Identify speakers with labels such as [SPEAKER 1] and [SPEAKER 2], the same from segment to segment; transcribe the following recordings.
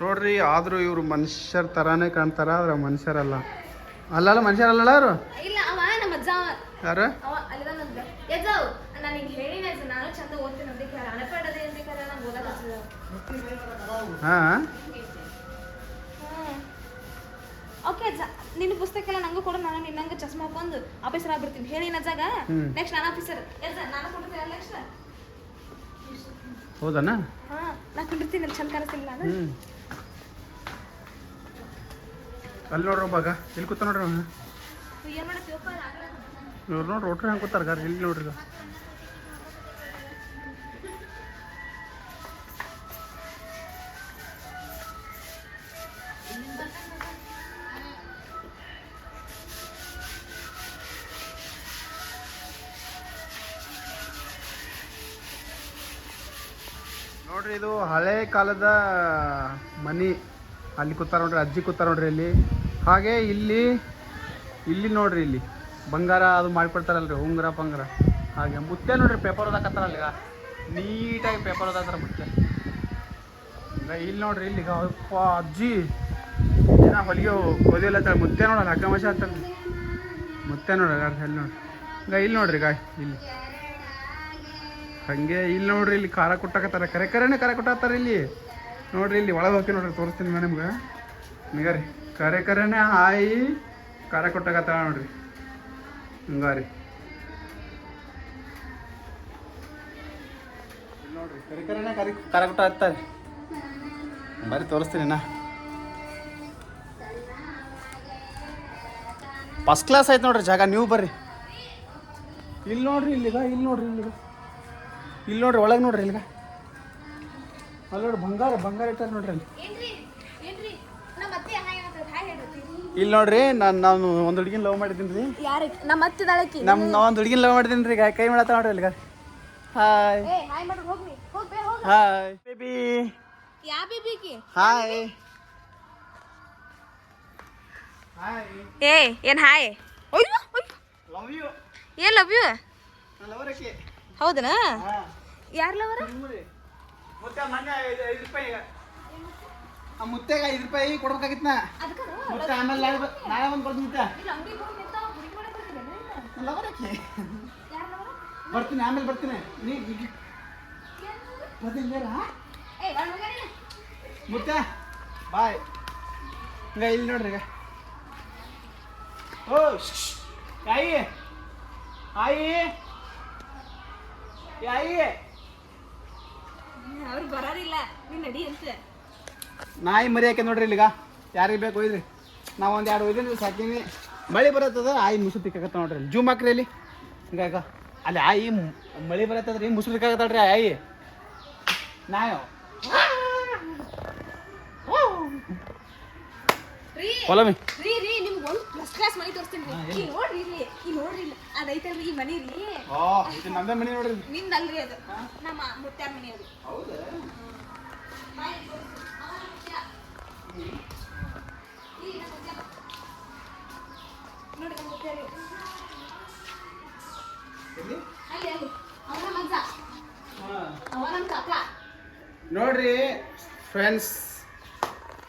[SPEAKER 1] ನೋಡ್ರಿ ಆದರೂ ಇವರು ಮನುಷ್ಯರ ತರಾನೇ ಕಾಣ್ತಾರ ಆದ್ರೆ ಮನುಷ್ಯರಲ್ಲ. ಅಲ್ಲಲ್ಲ ಮನುಷ್ಯರಲ್ಲ ಅವರು?
[SPEAKER 2] ಇಲ್ಲ ಅವ ನಮ್ಮ ಅಜ್ಜ.
[SPEAKER 1] ಯಾರು?
[SPEAKER 2] ಅವ ಅಲ್ಲಿದ ನಾನು ಈಗ ಹೇಳಿನ ಅಜ್ಜ ನಾನು ಚಂದ ಓದ್ತೀನಿ ಅಂತ ಕೇಳ ಅನಪಡದೆ ಅಂತ ಕೇಳ ನಂಗೆ ಓದಕ್ ಹಚ್ಚದ.
[SPEAKER 1] ಹಾ?
[SPEAKER 2] ಓಕೆ ಅಜ್ಜ ನಿನ್ನ ಪುಸ್ತಕ ಎಲ್ಲ ನಂಗೂ ಕೊಡು ನಾನು ನಿನ್ನಂಗೆ ಚಸ್ಮಾ ಹಾಕೊಂಡು ಆಫೀಸರ್ ಆಗ್ಬಿಡ್ತೀನಿ. ಹೇಳಿನ ಅಜ್ಜಾಗ ನೆಕ್ಸ್ಟ್ ನಾನು ಆಫೀಸರ್. ಎಜ್ಜ ನಾನು ಕೊಡ್ತೀನಿ ನೆಕ್ಸ್ಟ್
[SPEAKER 1] ಹೌದನ?
[SPEAKER 2] ಹಾ ನಾ ಕುಂಡಿರ್ತೀನಿ ಚಂದ ಕಾಣಿಸ್ತಿಲ್ಲ ನಾನು.
[SPEAKER 1] ಅಲ್ಲಿ ನೋಡ್ರಿ ಒಬ್ಬಾಗ ಇಲ್ಲಿ ಕೂತ ನೋಡ್ರಿ ಅವ್ನು. ಇವ್ರು ನೋಡ್ರಿ ಒಟ್ರೆ ಹಂಗೆ ಕೂತಾರ ಗಾರ ಇಲ್ಲಿ ನೋಡ್ರಿ. ನೋಡ್ರಿ ಇದು ಹಳೆ ಕಾಲದ ಮನಿ ಅಲ್ಲಿ ಕೂತಾರ ನೋಡ್ರಿ, ಅಜ್ಜಿ ಕೂತಾರ ನೋಡ್ರಿ ಇಲ್ಲಿ ಹಾಗೆ ಇಲ್ಲಿ ಇಲ್ಲಿ ನೋಡ್ರಿ ಇಲ್ಲಿ. ಬಂಗಾರ ಅದು ಮಾಡಿಕೊಡ್ತಾರಲ್ರಿ, ಉಂಗುರ ಪಂಗುರ ಹಾಗೆ ಮುತ್ತೆ ನೋಡ್ರಿ ಪೇಪರ್ ಓದಾಕತ್ತಾರ ಅಲ್ಲಿಗ ನೀಟಾಗಿ ಪೇಪರ್ ಓದಾತಾರ ಮುತ್ತೆ. ಇಲ್ಲಿ ನೋಡ್ರಿ, ಇಲ್ಲಿ ಅಪ್ಪ ಅಜ್ಜಿ. ಏನ ಹೊಲಿಗೆ ಓದಿಲ್ಲ ಮುತ್ತೆ ನೋಡಲ್ಲ ಹಗ್ಗ ಮಶ ಅಂತಲ್ಲ ಮುತ್ತೆ ನೋಡ್ರಿ ಇಲ್ಲಿ ನೋಡ್ರಿ. ಈಗ ಇಲ್ಲಿ ನೋಡ್ರಿ ಗಾಯ್ ಇಲ್ಲಿ. ಹಂಗೆ ಇಲ್ಲಿ ನೋಡ್ರಿ, ಇಲ್ಲಿ ಖಾರ ಕೊಟ್ಟಾಕತ್ತಾರ. ಕರೆ ಕರೆನೇ ಖಾರ ಕೊಟ್ಟಾಕತ್ತಾರ ಇಲ್ಲಿ. ನೋಡ್ರಿ, ಇಲ್ಲಿ ಒಳಗೆ ಹೋಗಿ ನೋಡ್ರಿ, ತೋರಿಸ್ತೀನಿ ನಿಮ್ಗೆ ನಿಗರಿ ಕರೆ ಕರೆನೇ ಹಾಯಿ ಕೊಟ್ಟಾಗ ಕೊಟ್ಟಾಕತ್ತಾಳ ನೋಡ್ರಿ. ಹಂಗಾರಿ. ಇಲ್ಲಿ ನೋಡ್ರಿ ಕರೆ ಕರೆನೇ ಕರಿ ತೋರಿಸ್ತೀನಿ ನಾ. ಫಸ್ಟ್ ಕ್ಲಾಸ್ ಆಯ್ತು ನೋಡ್ರಿ ಜಾಗ ನೀವು ಬರ್ರಿ. ಇಲ್ಲಿ ನೋಡ್ರಿ ಇಲ್ಲಿಗ ಇಲ್ಲಿ ನೋಡ್ರಿ ಇಲ್ಲಿಗ. ಇಲ್ಲಿ ನೋಡ್ರಿ ಒಳಗೆ ನೋಡ್ರಿ ಇಲ್ಲಿಗ. ಅಲ್ಲಿ ನೋಡ್ರಿ ಬಂಗಾರ ಬಂಗಾರ ಇಟ್ಟಾರ ನೋಡ್ರಿ ಅಲ್ಲಿ
[SPEAKER 2] ಏನ್ರಿ ಏನ್ರಿ ನಮ್ಮ ಅತ್ತೆ ಹಾಯ್ ಅಂತ ಹಾಯ್ ಹೇಳ್ರಿ
[SPEAKER 1] ಇಲ್ಲಿ ನೋಡ್ರಿ ನಾನು ನಾನು ಒಂದು ಹುಡುಗಿನ ಲವ್ ಮಾಡಿದ್ದೀನಿ. ರೀ
[SPEAKER 2] ಯಾರ ನಮ್ಮ ಅತ್ತೆ ದಳಕಿ
[SPEAKER 1] ನಮ್ಮ ನಾ ಒಂದು ಹುಡುಗಿನ ಲವ್ ಮಾಡಿದ್ದೀನಿ ರೀ ಕೈ ಮಾಡತ್ತ ನೋಡ್ರಿ ಅಲ್ಲಿ ಹಾಯ್
[SPEAKER 2] ಏ ಹಾಯ್ ಮಾಡ್ರಿ ಹೋಗ್ನಿ ಹೋಗ್ ಬೇ ಹೋಗ್.
[SPEAKER 1] ಹಾಯ್ ಬೇಬಿ
[SPEAKER 2] ಯಾ ಬೇಬಿಕಿ
[SPEAKER 1] ಹಾಯ್ ಹಾಯ್
[SPEAKER 2] ಏ ಏನ್ ಹಾಯ್ ಅಯ್ಯೋ
[SPEAKER 1] ಲವ್ ಯು
[SPEAKER 2] ಏ ಲವ್ ಯು
[SPEAKER 1] ಲವರಕ್ಕೆ
[SPEAKER 2] ಹೌದನಾ?
[SPEAKER 1] ಹಾಂ.
[SPEAKER 2] ಯಾರ್ ಲವರ್
[SPEAKER 1] ಮತ್ತೆ ಮನೆ ಐದು ಐದು ರೂಪಾಯಿ ಆ ಮುತ್ತೆಗ ಐದು ರೂಪಾಯಿ ಕೊಡ್ಬೇಕಾಗಿತ್ತ ಮುತ್ತೆ ಆಮೇಲೆ ನಾಳೆ ಬಂದು ನಾಳೆ ಒಂದು ಬರ್ತೀನಿ
[SPEAKER 2] ಹೋಗಿ
[SPEAKER 1] ಲವರಕ್ಕೆ ಬರ್ತೀನಿ ಆಮೇಲೆ ಬರ್ತೀನಿ. ನೀ ಬರ್ತೀನಿ ಮುತ್ತೆ ಬಾಯ್. ಈಗ ಇಲ್ಲಿ ನೋಡ್ರಿ ಈಗ. ಓ. ಆಯಿ? ಆಯಿ ಆಯಿ
[SPEAKER 2] ಅವ್ರು ಬರೋರಿಲ್ಲ. ನೀನ್ ನಡಿ ಅಂತ.
[SPEAKER 1] ನಾಯಿ ಮರಿ ಹಾಕಿ ನೋಡ್ರಿ ಇಲ್ಲಿಗ? ಯಾರಿಗೆ ಬೇಕು ಒಯ್ದ್ರಿ. ನಾವು ಒಂದು ಎರಡು ಒಯ್ದಿನಿ ಸಾಕಿನಿ ಮಳೆ ಬರತ್ತದ ಆಯಿ ಮುಸುರು ನೋಡ್ರಿ ಇಲ್ಲಿ ಜೂಮ್ ಹಾಕ್ರಿ ಅಲ್ಲಿ. ಈಗ ಈಗ ಅಲ್ಲಿ ಆಯಿ ಮಳೆ ಬರತ್ತದ್ರಿ ಮುಸುರು ತಿಕ್ಕಾಕತ್ತಾಳ್ರಿ ಆಯಿ. ನಾಯ. ಹೊಲಮಿ
[SPEAKER 2] ರೀ ರೀ ನಿಮ್ಗೆ ಒಂದು ಫಸ್ಟ್ ಕ್ಲಾಸ್ ಮನಿ ತೋರಿಸ್ತೀನಿ ರೀ. ಈ ನೋಡ್ರಿ ಇಲ್ಲಿ ಈ ನೋಡ್ರಿ ಇಲ್ಲಿ. ಅದೈತಲ್ರಿ ಈ ಮನಿ ರೀ.
[SPEAKER 1] ಓ ಇದು ನಮ್ದೇ ಮನೆ ನೋಡ್ರಿ.
[SPEAKER 2] ನಿಂದಲ್ರಿ ಅದು. ನಮ್ಮ ಮುತ್ಯಾರ ಮನಿ ಅದು.
[SPEAKER 1] ಹೌದಾ? ನೋಡ್ರಿ ಫ್ರೆಂಡ್ಸ್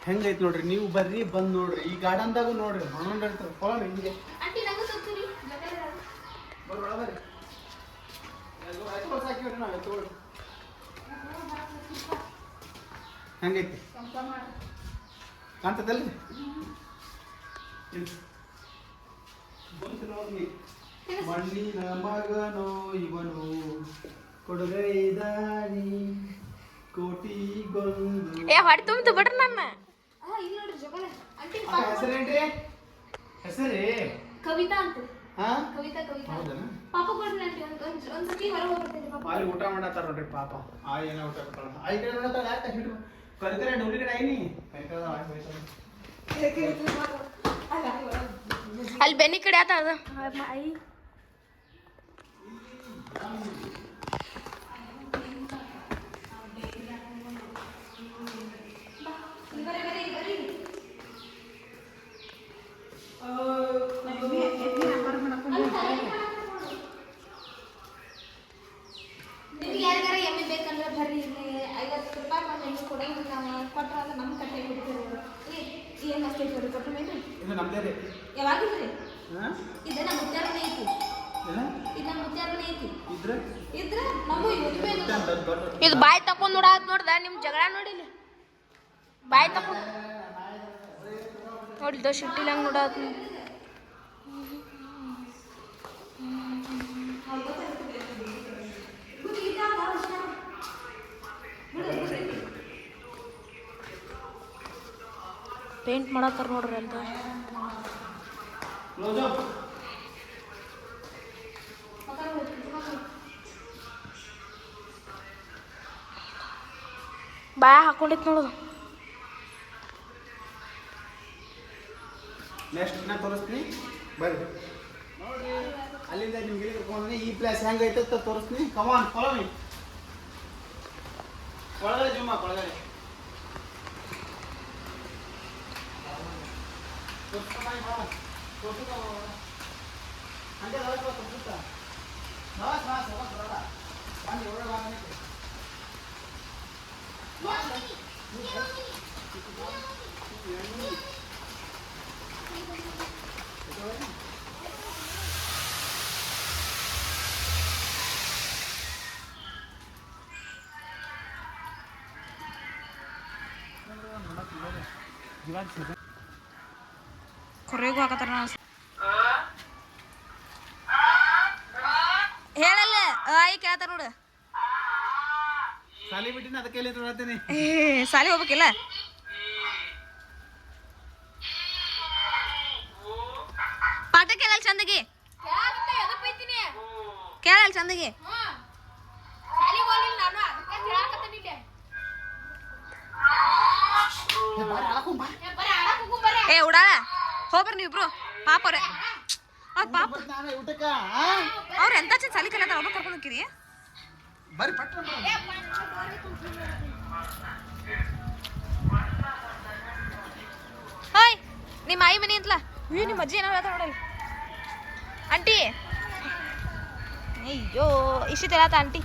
[SPEAKER 1] ಹೆಂಗೈತ್ ನೋಡ್ರಿ? ನೀವು ಬರ್ರಿ, ಬಂದ್ ನೋಡ್ರಿ. ಈ ಗಾರ್ಡನ್ದಾಗೂ ನೋಡ್ರಿ ಮಣ್ಣೊಂಡ್ ಇರ್ತಾರೆ ಹೊಳ ಹಿಂಗೆ. ಹೆಂಗೈತಿ? ಕಾಣ್ತದಲ್ರಿ ಮಣ್ಣಿನ ಮಗನೋ ಇವನು. ಕೊಡುಗೈ ಕೋಟಿ ಕೋಟಿಗೊಂದು.
[SPEAKER 2] ಏ ಹೊಟ್ಟೆ ತುಂಬಿತು ಬಿಡ್ರಿ ನನ್ನ.
[SPEAKER 1] ಹೆಸರೇನ್ರಿ? ಹೆಸರೇ?
[SPEAKER 2] ಕವಿತಾ ಅಂತ.
[SPEAKER 1] ಹಾ?
[SPEAKER 2] ಕವಿತಾ ಕವಿತಾ. ಪಾಪ ಕೊಡ್ರಿ ಒಂದ್ಸತಿ ಹೊರಗೆ ಹೋಗ್ಬಿಡ್ತೀನಿ
[SPEAKER 1] ಅಲ್ಲಿ ಊಟ ಮಾಡತ್ತಾರ ನೋಡ್ರಿ ಪಾಪ. ಆ ಏನ ಊಟ ಕೊಟ್ಟಾಳ ಆ ಯಾಕೆ ಹಿಡಿದು ಕರಿಕರೆ ಡೌಲಿ ಕಡೆ ಐನಿ ಕರಿಕರೆ ಆಯ್ ಹೋಯ್ತಾಳ
[SPEAKER 2] ಅಲ್ಲಿ ಬೆನ್ನಿ ಕಡೆ ಆತ ಅದ ನಿಮ್ಗೆ ಯಾರಿಗಾರ ಎಮ್ಮೆ ಬೇಕಂದ್ರೆ ಬರ್ರಿ ಇಲ್ಲಿ ಐವತ್ತು ರೂಪಾಯಿ ಮತ್ತೆ ಹೆಂಗೆ ಕೊಡಂಗಿಲ್ಲ ನಾವು ಕೊಟ್ರ ಅಂದ್ರೆ ನಮ್ಮ ಕಟ್ಟೆ
[SPEAKER 1] ಇದು ನಮ್ದೇ ರೀ
[SPEAKER 3] ಯಾವಾಗಿಲ್ರಿ
[SPEAKER 1] ಹಾಂ?
[SPEAKER 3] ಇದು ನಮ್ಮ ಮುತ್ಯಾರನೇ ಐತಿ?
[SPEAKER 1] ಏನ?
[SPEAKER 3] ಇದು ನಮ್ಮ ಮುತ್ಯಾರನೇ ಐತಿ?
[SPEAKER 1] ಇದ್ರೆ?
[SPEAKER 3] ಇದ್ರೆ? ನಮಗೂ ಮದುವೆ
[SPEAKER 1] ದೊಡ್ಡ ದೊಡ್ಡ
[SPEAKER 2] ಇದು ಬಾಯಿ ತಕೊಂಡ್ ನೋಡಾತ್ ನೋಡ್ದ ನಿಮ್ ಜಗಳ ನೋಡಿಲಿ ಬಾಯಿ ತಕೊಂಡ್ ನೋಡಿಲ್ದ ಶಿಟ್ಟಿಲ್ಲ ಹಂಗ್ ನೋಡಾತ್ ಪೇಂಟ್ ಮಾಡತ್ತಾರ ನೋಡ್ರಿ ಅಂತ
[SPEAKER 1] ಕ್ಲೋಸ್ ಅಪ್
[SPEAKER 2] ಬಾಯ ಹಾಕೊಂಡಿತ್ ನೋಡು
[SPEAKER 1] ನೆಕ್ಸ್ಟ್ ನಾ ತೋರಿಸ್ತೀನಿ ಬರ್ರಿ ನೋಡ್ರಿ ಅಲ್ಲಿಂದ ನಿಮ್ಗೆ ಇಲ್ಲಿ ಕರ್ಕೊಂಡ್ಬಂದಿನಿ. ಈ ಪ್ಲೇಸ್ ಹೆಂಗೈತೆ ಅಂತ ತೋರಿಸ್ತೀನಿ ಕಮಾನ್ ಫಾಲೋ ಮೀ ಒಳಗಡೆ ಜುಮ್ಮ ಒಳಗಡೆ ತೋರ್ಸ್ಕೊಂಡ್ ಬಾ, ಬಾ. ತೋರ್ಸ್ಕೊಂಡ್ ಬಾ, ಬಾ. ಹಂಗೆ ಒಳಗೆ ಬಾ, ತೋರ್ಸ್ಕೊಂಡ್ ಬಾ. ಬಾಸ್, ಬಾಸ್, ಬಾಸ್, ಬರಲ್ಲ. ಬನ್ನಿ, ಒಳಗೆ ಬಾ, ಬನ್ನಿ.
[SPEAKER 2] ಕೊರೆಗೂ ಹಾಕತ್ತಾರ ಹೇಳಲ್ಲ ಆಯ್ ಕೇಳ್ತಾರ ನೋಡು.
[SPEAKER 1] ಸಾಲಿ ಬಿಟ್ಟಿನ ಅದಕ್ಕೆ ಇಲ್ಲಿ
[SPEAKER 2] ಸಾಲಿ ಹೋಗ್ಬೇಕಿಲ್ಲ? ಪಾಠ ಕೇಳಲ್ಲ ಚಂದಗಿ? ಕೇಳಲ್ಲ ಚಂದಗಿ. ಏ ಉಡಾಳ. ಹೋಗ್ಬರ್ರಿ ನೀವಿಬ್ರು. ಪಾಪವ್ರೆ ಆ ಪಾಪ.
[SPEAKER 1] ನಾನು ಊಟಕ್ಕ
[SPEAKER 2] ಅವ್ರು ಎಂತ ಚಂದ ಸಲಿ ಕಲಿಯತ್ತಾರ ಅವ್ರು ಕರ್ಕೊಂಡು ಹೋಗಿರಿ
[SPEAKER 1] ಬರ್ರಿ ಪಟ್ಟ
[SPEAKER 2] ಹಾಯ್ ನಿಮ್ಮ ಆಯಿ ಮನೆ ಅಂತಲ? ಅಯ್ಯೋ ನಿಮ್ಮ ಅಜ್ಜಿ ಏನೋ ನೋಡಲ್ಲ. ಆಂಟಿ. ಅಯ್ಯೋ ಇಷ್ಟು ಆಂಟಿ.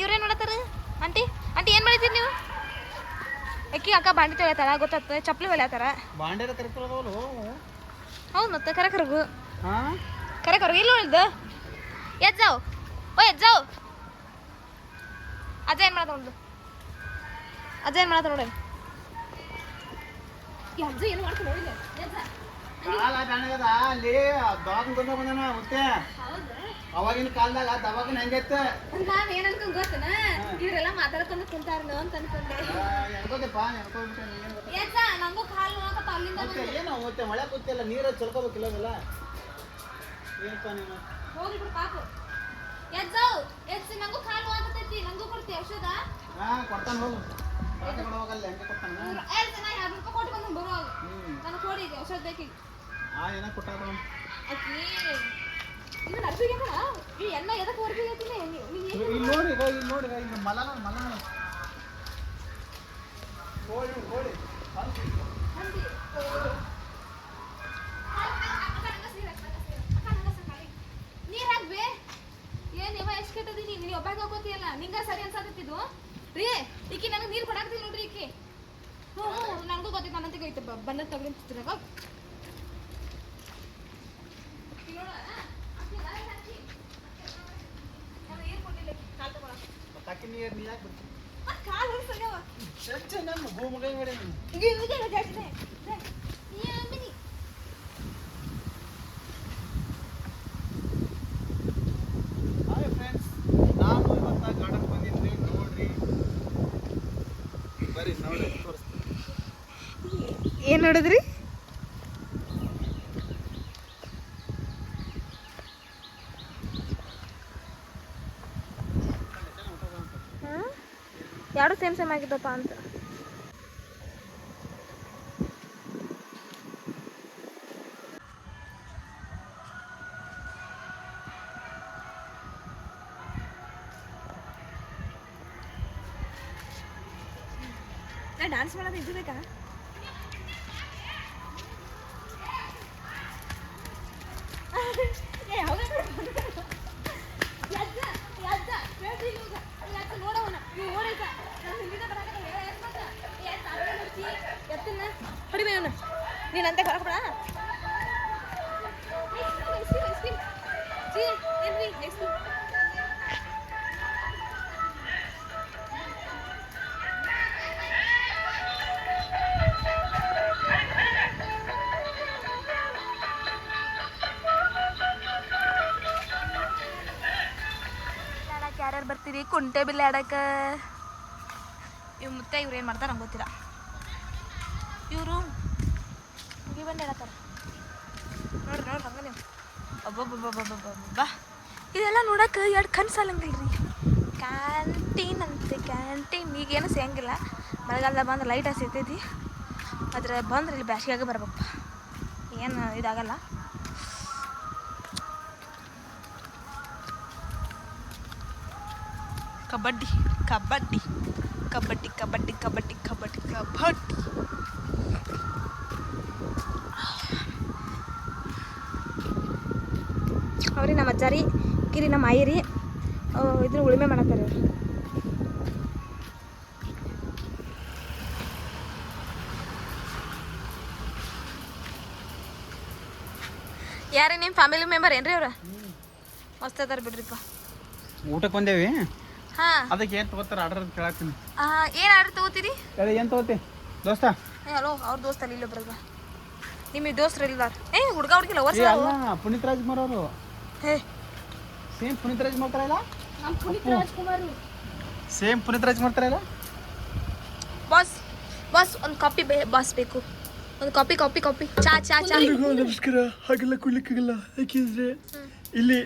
[SPEAKER 2] ಇವ್ರೇನು ಮಾಡತ್ತಾರ ಆಂಟಿ ಆಂಟಿ ಏನು ಮಾಡಿದ್ದೀರಿ ನೀವು? ಅಕ್ಕಿ ಅಕ್ಕ ಬಾಂಡಿ ತೊಳಿತಾರ ಗೊತ್ತಾಗ್ತದೆ? ಚಪ್ಪಲಿ ಹೊಲಿಯತ್ತಾರ
[SPEAKER 1] ಬಾಂಡೆರ ಕರ್ಕೊಳ್ಳೋದು
[SPEAKER 2] ಹೌದು ಮತ್ತೆ ಕರೆ ಕರಗು. ಕರೆ ಕರಗು. ಇಲ್ಲ ಉಳಿದು ಎಜ್ಜಾವ್. ಓ ಎಜ್ಜಾವ್. ಅಜ್ಜ ಏನು ಮಾಡತ್ತ ನೋಡು. ಅಜ್ಜ ಏನು ಮಾಡತ್ತ ನೋಡಿ. ಅಜ್ಜ ಏನು ಮಾಡ್ಕೊಂಡು ನೋಡಿಲ್ಲ
[SPEAKER 1] ಅಲ್ಲಿ ದವಾಖಾನೆ ಬಂದ ಬಂದನ ಮತ್ತೆ. ಅವಾಗಿನ ಕಾಲದಾಗ ದವಾಖಾನೆ ಹೆಂಗೈತೆ?
[SPEAKER 3] ನಾನು ಏನ್ ಅನ್ಕೊಂಡ್ ಗೊತ್ತನ? ಇವ್ರೆಲ್ಲ ಮಾತಾಡ್ಕೊಂಡು ಕುಂತಾರಲ್ಲ ಅಂತ ಅನ್ಕೊಂಡೆ.
[SPEAKER 1] ಹೆಂಗೋದಪ್ಪ?
[SPEAKER 3] ಏಸ ನಂಗೂ ಕಾಲು ನೋಡಕತ್ತ ಅಲ್ಲಿಂದ
[SPEAKER 1] ಮತ್ತೆ ಏನು ಮತ್ತೆ ಮಳೆ ಕೂತಿಲ್ಲ ನೀರ ಚಲ್ಕೋಬೇಕಿಲ್ಲ ಅವೆಲ್ಲ ಏನಪ್ಪ ನೀನು?
[SPEAKER 3] ಹೋಗ್ಲಿ ಬಿಡು ಪಾಪು. ಎಜ್ಜಾವ್ ಎಜ್ಜಿ ನಂಗೂ ಕಾಲು ಆಗತೈತಿ ನಂಗೂ ಕೊಡ್ತಿ ಔಷಧ?
[SPEAKER 1] ಹಾ ಕೊಡ್ತಾನೆ ಹೋಗು. ಕೊಡುವಾಗಲ್ಲ ಹೆಂಗೆ ಕೊಡ್ತಾನ?
[SPEAKER 3] ಏ ನಾ ಎರಡು ರೂಪಾಯಿ ಕೊಟ್ಟು ಬಂದು
[SPEAKER 1] ಹ್ಮ್.
[SPEAKER 3] ನನಗೆ ಕೊಡಿ ಔಷಧ ಬೇಕೀಗ
[SPEAKER 1] ಆ ಏನ ಕೊಟ್ಟಾರ
[SPEAKER 3] ಅಕ್ಕಿ.
[SPEAKER 1] ಇಲ್ಲಿ ನೋಡಿ ಇಲ್ಲಿ ನೋಡಿ ಇಲ್ಲಿ ಮಲ ನೋಡಿ ಮಲ ನೋಡಿ ಕೋಳಿ ಕೋಳಿ
[SPEAKER 3] ಹಂದಿ ಎಷ್ಟ್ ಕೆಟ್ಟದೀನಿ ಒಬ್ಬಾಗ ಹೋಗೋತಿಯಲ್ಲ ನಿಂಗ ಸರಿ ರೀ ಈಕಿ ನನಗೆ ನೀರ್ ಕೊಡಾಕ್ತಿಲ್ಲ ನೋಡ್ರಿ ಈಕಿ. ಹ್ಞೂ ಹ್ಞೂ ನನಗೂ ಗೊತ್ತಿತ್ತು ನನ್ನಂತಿಗೆ ಐತೆ ಬಂದ
[SPEAKER 1] ಅಕ್ಕಿ ನೀರು ನೀ ಯಾಕೆ ಬಿಡ್ತಿ
[SPEAKER 3] ಕಾಲು ಹೊಡ್ಸಗ್ಯಾವ
[SPEAKER 1] ಹೆಚ್ಚು ನಮ್ಮ ಭೂಮಗ ನೋಡಿ ನೀನು
[SPEAKER 3] ಈಗ ಇವಾಗ ಜಾಸ್ತಿ ಏನಿನಿ
[SPEAKER 1] ಹಾಯ್ ಫ್ರೆಂಡ್ಸ್ ನಾನು ಇವತ್ತ ಗಾರ್ಡನ್ ಬಂದಿದ್ವಿ ನೋಡ್ರಿ ಬರ್ರಿ ನೋಡಿ ತೋರಿಸ್ತೀನಿ
[SPEAKER 2] ಏನು ನೋಡಿದ್ರಿ? ಯಾರು ಸೇಮ್ ಸೇಮ್ ಆಗಿದ್ದಪ್ಪ ಅಂತ.
[SPEAKER 3] ನಾ ಡಾನ್ಸ್ ಮಾಡೋದು ಇದು
[SPEAKER 2] ಕುಂಟೆ ಬಿಲ್ಲೆ ಆಡಕ್ಕೆ? ಇವ್ ಮುತ್ತೆ ಇವ್ರು ಏನು ಮಾಡ್ತಾರೆ ನಂಗೆ ಗೊತ್ತಿಲ್ಲ. ಇವರು ಮುಗಿ ಬಂದು ಹೇಳತ್ತಾರ ನೋಡ್ರಿ ನೋಡ್ರಿ ಹಂಗ ನೀವು ಅಬ್ಬಬ್ಬಬ್ಬಬ್ಬಬ್ಬಬ್ಬ ಇದೆಲ್ಲ ನೋಡಕ್ಕೆ ಎರಡು ಕಣ್ಣು ಸಾಲಂಗಿಲ್ಲ ರೀ ಕ್ಯಾಂಟೀನ್ ಅಂತೆ ಕ್ಯಾಂಟೀನ್ ಈಗೇನು ಸಿಗಂಗಿಲ್ಲ. ಮಳೆಗಾಲದಾಗ ಬಂದು ಲೈಟ್ ಸಿಗ್ತೈತಿ. ಆದ್ರೆ ಬಂದ್ರೆ ಇಲ್ಲಿ ಬ್ಯಾಸಿಗೆ ಬರ್ಬೇಕಪ್ಪ. ಏನು ಇದಾಗಲ್ಲ. ಕಬಡ್ಡಿ ಕಬಡ್ಡಿ ಕಬಡ್ಡಿ ಕಬಡ್ಡಿ ಕಬಡ್ಡಿ ಕಬಡ್ಡಿ ಕಬಡ್ಡಿ. ಅವ್ರಿ ನಮ್ಮ ಅಜ್ಜಾರಿ ಕಿರಿ ನಮ್ಮ ಆಯಿರಿ. ಇದ್ರ ಉಳುಮೆ ಮಾಡತ್ತಾರೆ ಅವ್ರು ಯಾರೇ ನಿಮ್ಮ ಫ್ಯಾಮಿಲಿ ಮೆಂಬರ್ ಏನ್ರಿ ಅವ್ರ? ಮಸ್ತ್ ಅದಾರ ಬಿಡ್ರಿಪ್ಪ.
[SPEAKER 1] ಊಟಕ್ಕೆ ಬಂದೇವಿ.
[SPEAKER 2] ಹಾಂ.
[SPEAKER 1] ಅದಕ್ಕೆ ಏನು ತಗೋತಾರ? ಆರ್ಡರ್ ಅಂತ ಕೇಳತ್ತೀನಿ
[SPEAKER 2] ಏನು ಆರ್ಡರ್ ತಗೋತೀರಿ?
[SPEAKER 1] ಅದೇ ಏನು ತಗೋತಿ? ದೋಸ್ತ?
[SPEAKER 2] ಏ ಹಲೋ ಅವ್ರ ದೋಸ್ತ ಅಲ್ಲಿ ಇಲ್ಲೊಬ್ರಲ್ವಾ ನಿಮ್ಮ ದೋಸ್ತರು ಇಲ್ದಾರ ಏ ಹುಡುಗ ಹುಡುಗಿ ಲವರ್ಸ್
[SPEAKER 1] ಏ ಅಲ್ಲ ಪುನೀತ್ ರಾಜ್ಕುಮಾರ್ ಅವರು.
[SPEAKER 2] ಹೇ.
[SPEAKER 1] ಸೇಮ್ ಪುನೀತ್ ರಾಜ್ಕುಮಾರ್ ಮಾಡ್ತಾರಲ್ಲ ಇಲ್ಲ?
[SPEAKER 3] ನಮ್ಮ ಪುನೀತ್ ರಾಜ್ಕುಮಾರ್.
[SPEAKER 1] ಸೇಮ್ ಪುನೀತ್ ರಾಜ್ಕುಮಾರ್ ತರ ಇಲ್ಲ?
[SPEAKER 2] ಬಾಸ್ ಬಾಸ್ ಒಂದು ಕಾಪಿ ಬೇ ಬಾಸ್ ಬೇಕು. ಒಂದು ಕಾಪಿ ಕಾಪಿ ಕಾಪಿ ಚಾ ಚಾ ಚಾ.
[SPEAKER 4] ನಮಸ್ಕಾರ. ಹಾಗೆಲ್ಲ ಕುಡ್ಲಿಕ್ಕಾಗಲ್ಲ ಯಾಕೆಂದ್ರೆ ಇಲ್ಲಿ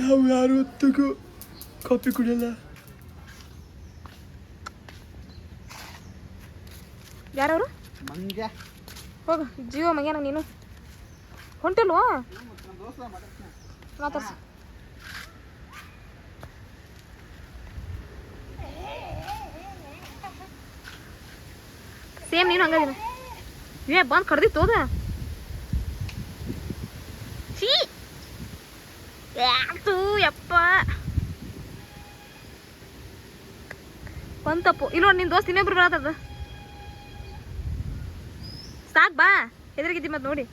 [SPEAKER 4] ನಾವು ಯಾರು ಹೊತ್ತಿಗೂ ಕಾಪಿ ಕುಡಿಯಲ್ಲ.
[SPEAKER 2] ಯಾರವರು? ಹೋಗು ಜೀವ ಮಗ್ಯಾನ ನೀನು. ಹೊಂಟಿಲ್ವೋ? ಮಾತಾಡ್ಸ. ಸೇಮ್ ನೀನು ಹಂಗದಿನ. ಏ ಬಂದು ಕಡ್ದಿತ್ತು ಹೋದ. ಛೀ! ಯಾತು ಯಪ್ಪ. ಬಂತಪ್ಪು ಇಲ್ಲ ನಿನ್ನ ದೋಸ್ತ್ ಇನ್ನೊಬ್ರು ಬರತ್ತದ? ಸಾಕ್ ಬಾ. ಹೆದರಿಗಿದ್ದಿ ಮತ್ತೆ ನೋಡಿ.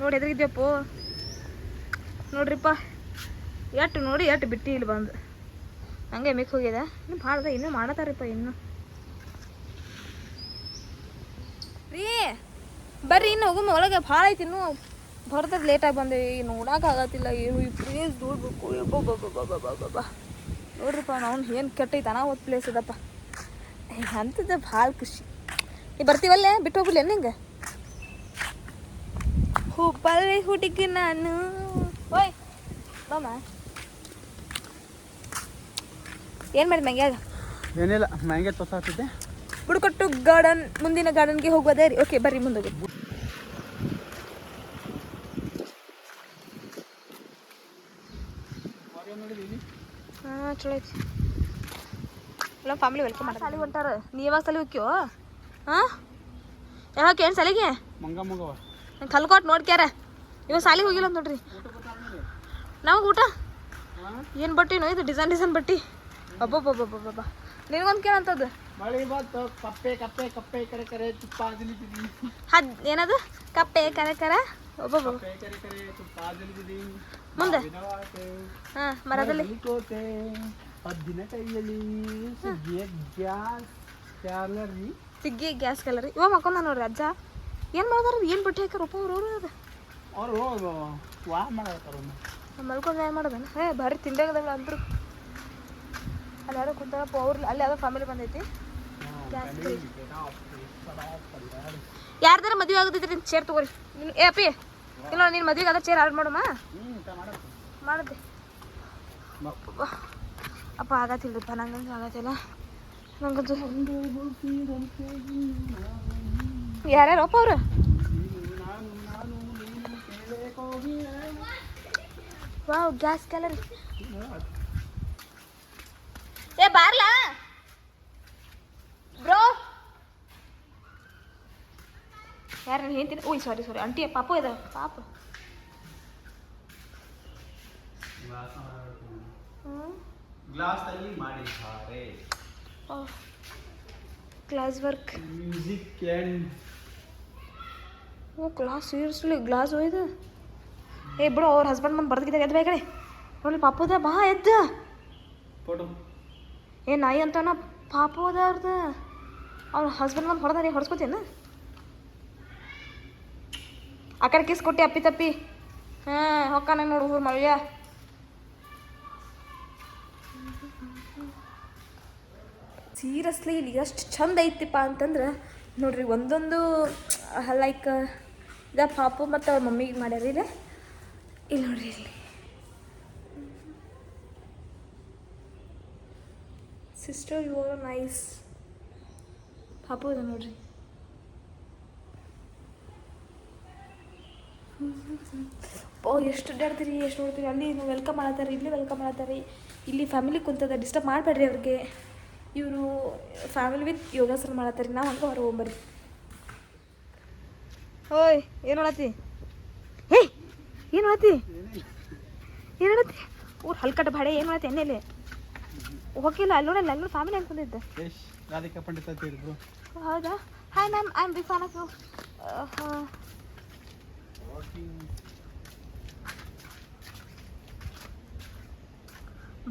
[SPEAKER 2] ನೋಡಿ ಹೆದರಿಗಿದ್ಯಪ್ಪೋ ನೋಡ್ರಿಪ್ಪ. ಎಟ್ಟು ನೋಡಿ ಎಟ್ಟು ಬಿಟ್ಟಿ ಇಲ್ಲಿ ಬಂದು. ಹಂಗೆ ಮಿಕ್ ಹೋಗ್ಯದ ಇನ್ನು ಭಾಳ ಇನ್ನು ಮಾಡತಾರಪ್ಪ ಇನ್ನು. ರೀ ಬರ್ರಿ ಇನ್ನು ಹೋಗಮ್ಮ ಒಳಗೆ ಭಾಳ ಐತಿ ಇನ್ನು. ಬರ್ತದ ಲೇಟಾಗಿ ಬಂದೇವಿ ನೋಡಕ್ಕೆ ಆಗತ್ತಿಲ್ಲ. ಏನು ಈ ಪ್ಲೇಸ್ ನೋಡ್ಬೇಕು ಬಾ ನೋಡ್ರಿಪ್ಪ ನಾವು ಏನು ಕೆಟ್ಟೈತೆ ಒಂದ್ ಪ್ಲೇಸ್ ಅದಪ್ಪ ಅಂಥದ್ದು ಭಾಳ ಖುಷಿ. ನೀ ಬರ್ತೀವಲ್ಲೇ ಬಿಟ್ಟು ಹೋಗ್ಲಿ ನಿಂಗೆ? ಹುಬ್ಬಳ್ಳಿ ಹುಡುಗಿ ನಾನು. ಓಯ್ ಬಾಮ ಏನು ಮಾಡಿ ಮ್ಯಾಂಗ್ಯಾಗ
[SPEAKER 1] ಏನಿಲ್ಲ ಮ್ಯಾಂಗೆ ತೊಸಾತಿದ್ದೆ
[SPEAKER 2] ಬುಡಕಟ್ಟು ಗಾರ್ಡನ್ ಮುಂದಿನ ಗಾರ್ಡನ್ಗೆ ಹೋಗೋದೇ ರೀ. ಓಕೆ ಬರ್ರಿ ಮುಂದೋಗಿ. ಹಾಂ ಚಲೋ ಐತಿ. ಎಲ್ಲ ಫ್ಯಾಮಿಲಿ ವೆಲ್ಕಮ್ ಮಾಡಿ ಸಾಲಿ ಹೊಂಟಾರ. ನೀ ಯಾವಾಗ ಸಾಲಿ ಹೋಗ್ಯೋ ಹಾಂ? ಯಾವಾಗ ಏನು ಸಾಲಿಗೆ? ಕಲ್ಕೊಟ್ಟು ನೋಡ್ಕ್ಯಾರ. ಇವಾಗ ಸಾಲಿಗೆ ಹೋಗಿಲ್ಲ ಅಂತ ನೋಡ್ರಿ. ನಮಗೆ ಊಟ? ಏನು ಬಟ್ಟಿನೋ ಇದು ಡಿಸೈನ್ ಡಿಸೈನ್ ಬಟ್ಟಿ. ಅಬ್ಬಬ್ಬಬ್ಬಬ್ಬಬ್ಬ. ನಿನಗೊಂದು ಕೇಳಂತದ್ದು
[SPEAKER 1] ಮಳಿ ಬಂತು. ಕಪ್ಪೆ ಕಪ್ಪೆ ಕಪ್ಪೆ ಕರೆ ಕರೆ ತುಪ್ಪ
[SPEAKER 2] ಹದ್ ಏನದು? ಕಪ್ಪೆ ಕರೆ ಕರ? ಒಬ್ಬೊಬ್ಬ
[SPEAKER 1] ಕಪ್ಪೆ ಕರೆ ಕರೆ ತುಪ್ಪ ಅದಿಲಿದ್ದೀನಿ
[SPEAKER 2] ಮುಂದೆ. ಹಾಂ ಮರದಲ್ಲಿ.
[SPEAKER 1] ಹದ್ದಿನ ಕೈಯಲ್ಲಿ ಸುಗ್ಗಿಯ ಗ್ಯಾಸ್ ಕ್ಯಾಲರಿ
[SPEAKER 2] ಸಿಗ್ಗಿ ಗ್ಯಾಸ್ ಕಲರ್ ಇವಾಗ ಮಕ್ಕೊಂದ ನೋಡ್ರಿ ಅಜ್ಜ. ಏನು ಮಾಡ್ದಾರ ಏನು ಬಿಟ್ಟು ಹಾಕ್ಯಾರ ಒಪ್ಪ ಅವ್ರು ಅದು?
[SPEAKER 1] ಅವರು ವಾ ಮಾಡತ್ತಾರ
[SPEAKER 2] ಮಲ್ಕೊಂಡು ಏನು ಮಾಡೋದನ್ನ ಹೇ ಭಾರಿ ತಿಂಡಾಗದಲ್ಲ ಅಂದ್ರು. ಅಲ್ಲಿ ಯಾರೋ ಕುಂತಾರಪ್ಪ ಅವ್ರು. ಅಲ್ಲಿ ಯಾವ್ದೋ ಫ್ಯಾಮಿಲಿ ಬಂದೈತಿ. ಯಾರ್ದಾರ ಮದುವೆ ನಿನ್ ಚೇರ್ ತಗೋರಿ. ನೀನು ಏ ಅಪ್ಪಿ. ಇಲ್ಲ ನೀನು ಮದುವೆಗೆ ಅದ ಚೇರ್ ಆರ್ಡ್ ಮಾಡಮ್ಮ ಮಾಡಿದೆ. ಅಪ್ಪ ಆಗತ್ತಿಲ್ರಿಪ್ಪ ನಂಗಂತೂ ಆಗತ್ತಿಲ್ಲ ನಂಗಂತೂ ಯಾರ್ಯಾರು ಅಪ್ಪ ಅವ್ರು ವಾವ್ ಗ್ಯಾಸ್ ಕಲರ್ ಏ ಬಾರ್ಲಾ ಬ್ರೋ ಯಾರು ನಾನು ಹೇಳ್ತೀನಿ ಓಯ್ ಸಾರಿ ಸಾರಿ ಆಂಟಿ ಪಾಪು ಇದಾವೆ ಪಾಪ ಹ್ಞೂ
[SPEAKER 1] ಗ್ಲಾಸ್ ಅಲ್ಲಿ ಮಾಡಿದ್ದಾರೆ
[SPEAKER 2] class work.
[SPEAKER 1] Music and
[SPEAKER 2] O class seriously glass ಒಯ್ದು. ಏ ಬಿಡು ಅವ್ರ ಹಸ್ಬೆಂಡ್ ಬಂದು ಬರ್ದಿದ್ದಾಗ ಎದ್ದು ಬೇಕಡೆ ನೋಡಿ ಪಾಪದ ಬಾ ಎದ್ದ.
[SPEAKER 1] ಫೋಟೋ.
[SPEAKER 2] ಏ ನಾಯಿ ಅಂತನ ಪಾಪು ಅದ ಅವ್ರದ. ಅವ್ರ ಹಸ್ಬೆಂಡ್ ಬಂದು ಹೊಡೆದ ನೀ ಹೊಡ್ಸ್ಕೊತೇನ ಆ ಕಡೆ ಕಿಸ್ ಕೊಟ್ಟಿ ಅಪ್ಪಿ ತಪ್ಪಿ. ಹಾಂ ಹೊಕ್ಕಾನ ನೋಡು ಊರು ಸೀರಿಯಸ್ಲಿ ಇಲ್ಲಿ ಎಷ್ಟು ಚಂದ ಐತಿಪ್ಪ ಅಂತಂದ್ರೆ ನೋಡ್ರಿ ಒಂದೊಂದು ಲೈಕ್ ಇದ ಪಾಪು ಮತ್ತು ಅವ್ರ ಮಮ್ಮಿಗೆ ಮಾಡ್ಯಾರ. ಇಲ್ಲ? ಇಲ್ಲಿ ನೋಡ್ರಿ ಇಲ್ಲಿ. ಸಿಸ್ಟರ್ ಯು ಆರ್ ನೈಸ್ ಪಾಪು ಇದೆ ನೋಡ್ರಿ. ಓ, ಎಷ್ಟು ಅಡ್ಡಾಡ್ತೀರಿ ಎಷ್ಟು ನೋಡ್ತೀರಿ? ಅಲ್ಲಿ ವೆಲ್ಕಮ್ ಮಾಡತ್ತಾರೆ ಇಲ್ಲಿ ವೆಲ್ಕಮ್ ಮಾಡತ್ತಾರೆ ಇಲ್ಲಿ ಫ್ಯಾಮಿಲಿ ಕುಂತದ ಡಿಸ್ಟರ್ಬ್ ಮಾಡಬೇಡ್ರಿ ಅವ್ರಿಗೆ. ಇವರು ಫ್ಯಾಮಿಲಿ ವಿತ್ ಯೋಗಾಸನ ಮಾಡತ್ತಾರೆ ನಾವು ಹಂಗೆ ಹೊರಗೆ ಹೋಗ್ಬರ್ರಿ. ಓಯ್ ಏನು ಮಾಡತ್ತಿ? ಹೇ ಏನು ಮಾಡತ್ತಿ? ಏನು ಮಾಡತ್ತಿ? ಊರು ಹಲ್ಕಟ್ಟ ಬಾಡೆ ಏನು ಮಾಡತ್ತಿ ಎಣ್ಣೆಲೆ? ಹೋಗಿಲ್ಲ ಅಲ್ಲಿ ನೋಡಲ್ಲ ಅಲ್ಲಿ ಫ್ಯಾಮಿಲಿ ಅನ್ಕೊಂಡಿದ್ದೆ
[SPEAKER 1] ಯಶ್ ರಾಧಿಕಾ ಪಂಡಿತ ಅಂತ ಹೇಳಿದ್ರು
[SPEAKER 2] ಹೌದಾ? Hi ma'am I am big fan of you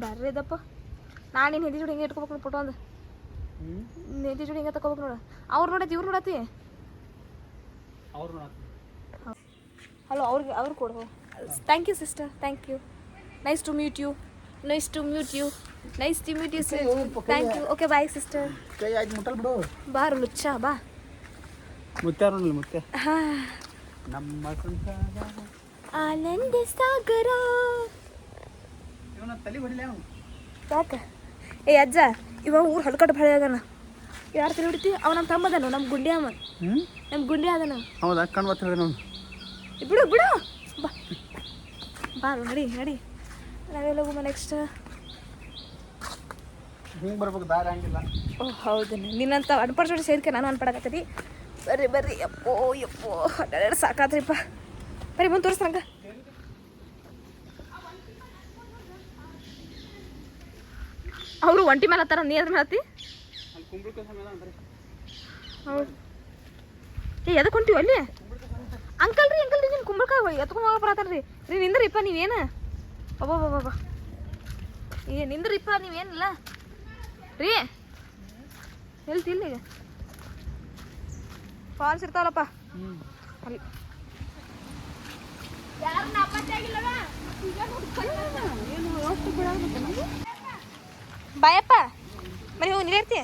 [SPEAKER 2] ಬರ್ರಿದಪ್ಪ ಬರ್ರಿ ಇದಪ್ಪ. ನಾನು ನಿನ್ನ ಹೆದಿ ಜೋಡಿ ಹಿಂಗೆ ಇಟ್ಕೋಬೇಕು ನೋಡಿ ಫೋಟೋ ಒಂದು ಹೆದಿ ಜೋಡಿ ಹಿಂಗೆ ತಗೋಬೇಕು ನೋಡು. ಅವ್ರು ನೋಡತ್ತಿ ಇವ್ರು ನೋಡತ್ತಿ.
[SPEAKER 1] ಅವ್ರು
[SPEAKER 2] ಹಲೋ ಅವ್ರಿಗೆ ಅವ್ರು ಕೊಡು. Thank you sister thank you nice to meet you nice to meet you nice to meet you thank you okay bye sister
[SPEAKER 1] ಕೈ ಆಯ್ತು ಮುಟ್ಟಲ್ ಬಿಡು.
[SPEAKER 2] ಬಾರು ಲುಚ್ಚ ಬಾ.
[SPEAKER 1] ಮುತ್ತಾರ
[SPEAKER 2] ಮುತ್ತೆ.
[SPEAKER 1] ನಮ್ಮ
[SPEAKER 2] ಆನಂದ ಸಾಗರ. ಯಾಕೆ? ಏ ಅಜ್ಜ ಇವ ಊರು ಹಳ್ಕಟ್ಟು ಭಾಳ ಅದಾನ ಯಾರು ತಲೆ ಹೊಡಿತಿ? ಅವ ನಮ್ಮ ತಮ್ಮ ಅದಾನು ನಮ್ಮ ಗುಂಡಿ
[SPEAKER 1] ಅಮ್ಮ
[SPEAKER 2] ನಮ್ಮ ಗುಂಡಿ ಅದಾನ.
[SPEAKER 1] ಹೌದಾ? ಕಣ್ಣು ನಾನು
[SPEAKER 2] ಬಿಡು ಬಿಡು. ಬಾ. ಬಾ ನಡಿ ನಡಿ. ನಾವೆಲ್ಲ ಹೋಗುಮ ನೆಕ್ಸ್ಟ್
[SPEAKER 1] ಹಿಂಗೆ ಬರ್ಬೇಕು ದಾರಿ ಹಂಗಿಲ್ಲ.
[SPEAKER 2] ಓ ಹೌದು ನಿನ್ನಂತ ಅನ್ಪಡ್ಸೋಡಿ ಸೇರ್ಕೆ ನಾನು ಅನ್ಪಡಕತ್ತೀನಿ. ಬರ್ರಿ ಬರ್ರಿ ಯಪ್ಪೋ ಯಪ್ಪೋ. ಅಡ್ಡಾಡ ಸಾಕಾದ್ರಿಪ್ಪ ಬರ್ರಿ ಮುಂದೆ ತೋರಿಸ್ರಂಗ ಅವರು ಒಂಟಿ ಮೇಲೆ ಹತ್ತಾರ ನೀ ಅದ್ರ ಮೇಲೆ ಹೌದು ಏ ಎದಕ್ಕೆ ಹೊಂಟಿವಿ ಅಲ್ಲಿ ಅಂಕಲ್ ರೀ ಅಂಕಲ್ ರೀ ನಿಮ್ಮ ಕುಂಬಳಕಾಯಿ ಎತ್ಕೊಂಡು ಹೋಗಕ್ಕೆ ಬರತ್ತಾರ ರೀ ರೀ ನಿಂದ್ರಿಪ್ಪ ನೀವೇನು ಅಬ್ಬಬ್ಬಬ್ಬ ಏ ನಿಂದ್ರಿಪ್ಪ ನೀವೇನಿಲ್ಲ ರೀ ಎಲ್ತಿಲ್ಲ ಈಗ ಫಾಲ್ಸ್ ಇರ್ತಾವಲ್ಲಪ್ಪ
[SPEAKER 1] ಹ್ಞೂ
[SPEAKER 2] ಅಲ್ಲಿ ಬಾಯಪ್ಪ ಮನೆ ಹೋಗಿ ನೀರ್ತಿ